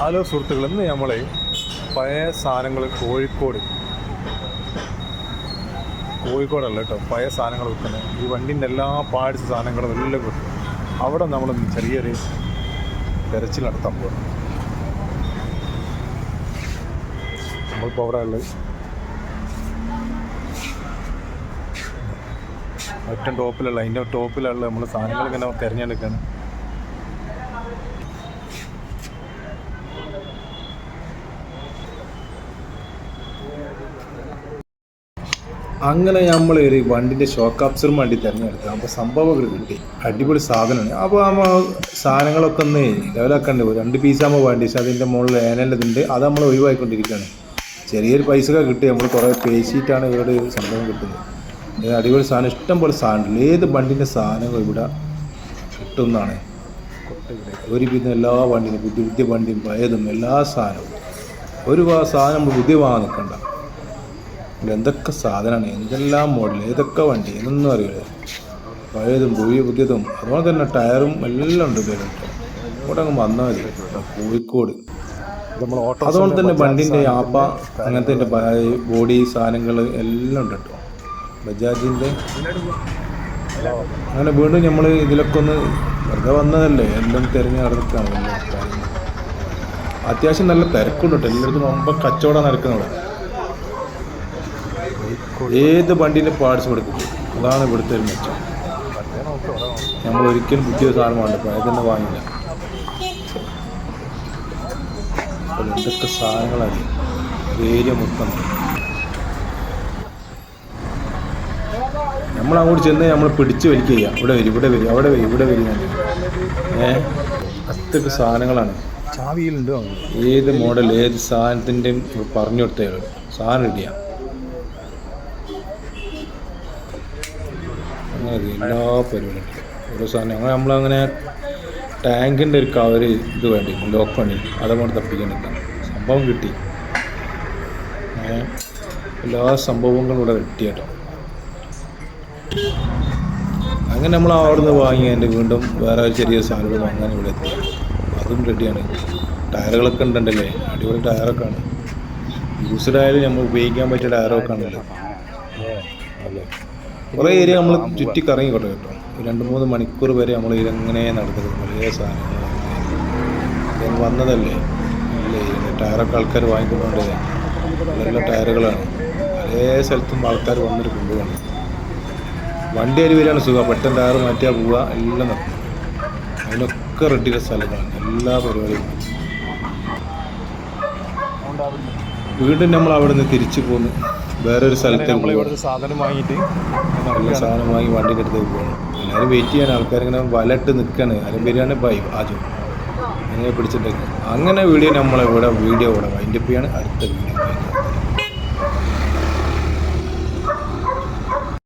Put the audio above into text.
Hello സുഹൃത്തുക്കൾ ഇന്ന് നമ്മളെ പഴയ സാധനങ്ങൾ കോഴിക്കോട്. കോഴിക്കോടല്ല കേട്ടോ പഴയ സാധനങ്ങൾ വിൽക്കുന്നത്. ഈ വണ്ടിന്റെ എല്ലാ പാഴ്സ് സാധനങ്ങളും എല്ലാം കിട്ടും അവിടെ നമ്മൾ ചെറിയൊരു തെരച്ചിൽ നടത്താൻ പോകും നമ്മളിപ്പോൾ അവിടെ ഉള്ളത് ഏറ്റവും ടോപ്പിലുള്ള അതിന്റെ ടോപ്പിലുള്ള നമ്മൾ സാധനങ്ങൾ ഇങ്ങനെ തിരഞ്ഞെടുക്കുകയാണ് അങ്ങനെ നമ്മൾ ഒരു വണ്ടിന്റെ ഷോക്ക് അബ്സറും വണ്ടി തിരഞ്ഞെടുക്കുക അപ്പോൾ സംഭവങ്ങൾ കിട്ടി. അടിപൊളി സാധനമാണ്. അപ്പോൾ നമ്മൾ സാധനങ്ങളൊക്കെ ഒന്ന് ലെവലാക്കണ്ടേ? രണ്ട് പീസാകുമ്പോൾ വേണ്ടി? പക്ഷേ അതിന്റെ മുകളിൽ ഏനല്ലതുണ്ട് അത് നമ്മൾ ഒഴിവാക്കിക്കൊണ്ടിരിക്കുകയാണ്. ചെറിയൊരു പൈസ ഒക്കെ കിട്ടി. നമ്മൾ കുറേ പേശിയിട്ടാണ് ഇവരുടെ സംഭവം കിട്ടുന്നത്. അടിപൊളി സാധനം. ഇഷ്ടം പോലെ സാധനമുണ്ട്. ഏത് വണ്ടിന്റെ സാധനവും ഇവിടെ കിട്ടുന്നതാണ്. ഒരു പിന്നെ എല്ലാ വണ്ടിയും പുതിയ പുതിയ വണ്ടിയും പഴയതും എല്ലാ സാധനവും. ഒരു സാധനം നമ്മൾ പുതിയ വാങ്ങാൻ നിൽക്കണ്ട. എന്തൊക്കെ സാധനമാണ് എന്തെല്ലാം മോഡൽ ഏതൊക്കെ വണ്ടി? എന്നൊന്നും അറിയില്ല. പഴയതും പുതിയ പുതിയതും അതുപോലെ തന്നെ ടയറും എല്ലാം ഉണ്ട് കേട്ടോ ഇവിടെ അങ്ങ് വന്നാൽ മതി. കോഴിക്കോട്. അതുകൊണ്ട് തന്നെ വണ്ടിന്റെ ആപ്പ അങ്ങനത്തെ ബോഡി സാധനങ്ങൾ എല്ലാം ഉണ്ട് കേട്ടോ. ബജാജിന്റെ അങ്ങനെ വീണ്ടും നമ്മൾ ഇതിലൊക്കെ ഒന്ന് വെറുതെ വന്നതല്ലേ? എല്ലാം തിരഞ്ഞ് നടന്നിട്ടാണ്. അത്യാവശ്യം നല്ല തിരക്കുണ്ട് കേട്ടോ. എല്ലായിടത്തും മുമ്പ് കച്ചവടം നടക്കുന്നത് ഏത് വണ്ടീന്റെ പാർട്സ് കൊടുക്കും അതാണ് ഇവിടുത്തെ ഒരു മെച്ചം. നമ്മൾ ഒരിക്കലും പുതിയ സാധനം വേണ്ട പഴയ തന്നെ വാങ്ങില്ല. എന്തൊക്കെ സാധനങ്ങളാണ്? ഏരിയ മൊത്തം. നമ്മൾ അങ്ങോട്ട് ചെന്ന് നമ്മൾ പിടിച്ച് വലിക്കുക ഇവിടെ വരും ഇവിടെ വരും അവിടെ വരും ഇവിടെ വരും ഏ? അത്രയ്ക്ക് സാധനങ്ങളാണ്. ചാവിയിലുണ്ടോ ഏത് മോഡൽ ഏത് സാധനത്തിന്റെയും പറഞ്ഞു കൊടുത്തേ. സാധനം റെഡിയാണ് അങ്ങനെ എല്ലാ പരിപാടിയും. ഓരോ സാധനം. അങ്ങനെ നമ്മളങ്ങനെ ടാങ്കിന്റെ ഒരു കവർ ഇത് വേണ്ടി ലോക്ക് പണി അതങ്ങോട്ട് തപ്പിക്കണില്ല സംഭവം കിട്ടി. എല്ലാ സംഭവങ്ങളും ഇവിടെ കിട്ടി കേട്ടോ. അങ്ങനെ നമ്മൾ അവിടുന്ന് വാങ്ങി അതിന്റെ വീണ്ടും വേറെ ചെറിയ സാധനം വാങ്ങാൻ ഇവിടെ എത്തി. അതും റെഡിയാണ് ടയറുകളൊക്കെ ഉണ്ടല്ലേ? അടിപൊളി ടയറൊക്കെ ആണ്. യൂസ്ഡ് ആയാലും നമ്മൾ ഉപയോഗിക്കാൻ പറ്റിയ ടയറൊക്കെ ആണല്ലോ. അല്ലേ കുറേ ഏരിയ നമ്മൾ ചുറ്റി കറങ്ങി കേട്ടോ. കേട്ടോ രണ്ട് മൂന്ന് മണിക്കൂർ വരെ നമ്മൾ ഇതെങ്ങനെ നടക്കുന്നത്? പല സാധനങ്ങൾ വന്നതല്ലേ? അല്ലേ ടയറൊക്കെ ആൾക്കാർ വാങ്ങിക്കൊണ്ടുണ്ട് നല്ല ടയറുകളാണ്. പല സ്ഥലത്തും ആൾക്കാർ വന്നിട്ട് കൊണ്ടുപോകണം വണ്ടി അരി വരെയാണ് സുഖം. പെട്ടെന്ന് ടയർ മാറ്റിയാൽ പോവുക. എല്ലാം നടക്കും. അതിനൊക്കെ റെഡിയുടെ സ്ഥലങ്ങളാണ്. എല്ലാ പരിപാടിയും. വീണ്ടും നമ്മൾ അവിടെ നിന്ന് തിരിച്ചു പോന്ന്. വേറൊരു സ്ഥലത്ത് നമ്മൾ ഇവിടെ സാധനം വാങ്ങിയിട്ട് നല്ല സാധനം വാങ്ങി വണ്ടിന്റെ അടുത്തേക്ക് പോകണം എല്ലാവരും വെയിറ്റ് ചെയ്യാൻ ആൾക്കാർ ഇങ്ങനെ വലട്ട് നിൽക്കാണ് അതിന് പേരാണ് ബൈ ആദ്യം. അങ്ങനെ പിടിച്ചിട്ടേക്ക്. അങ്ങനെ വീഡിയോ നമ്മളിവിടെ വീഡിയോ ഇവിടെ വൈൻഡപ്പ് ചെയ്യാണ് അടുത്ത വീഡിയോ